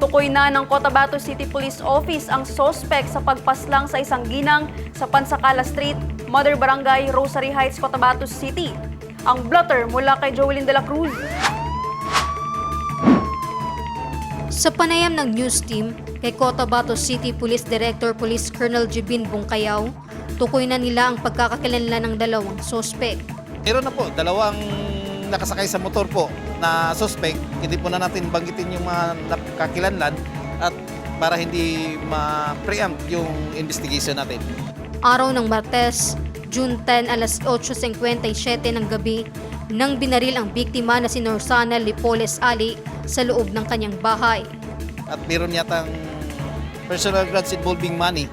Tukoy na ng Cotabato City Police Office ang sospek sa pagpaslang sa isang ginang sa Pansacala Street, Mother Barangay, Rosary Heights, Cotabato City. Ang blotter mula kay Joelyn de la Cruz. Sa panayam ng news team kay Cotabato City Police Director Police Colonel Jibin Bungkayaw, tukoy na nila ang pagkakakilanlan ng dalawang sospek. Meron na po, dalawang nakasakay sa motor po na suspect. Hindi po na natin banggitin yung mga nakakilanlan at para hindi ma-preempt yung investigation natin. Araw ng Martes, June 10 alas 8.57 ng gabi, nang binaril ang biktima na si Norsana Lipoles Ali sa loob ng kanyang bahay. At meron yatang personal grants involving money.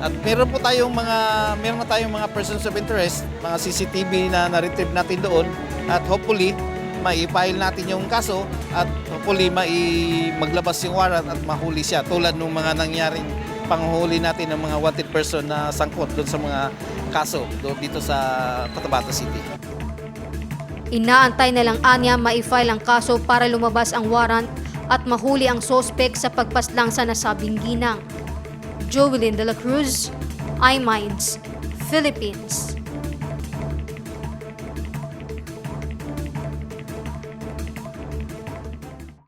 At meron po tayong mga meron na tayong mga persons of interest, mga CCTV na na-retrieve natin doon at hopefully mai-file natin yung kaso at hopefully mai maglabas yung warrant at mahuli siya tulad ng mga nangyaring panghuli natin ng mga wanted person na sangkot doon sa mga kaso doon dito sa Cotabato City. Inaantay na lang anya ma-file ang kaso para lumabas ang warrant at mahuli ang sospek sa pagpaslang sa nasabing ginang. Jovelyn de la Cruz, iMinds, Philippines.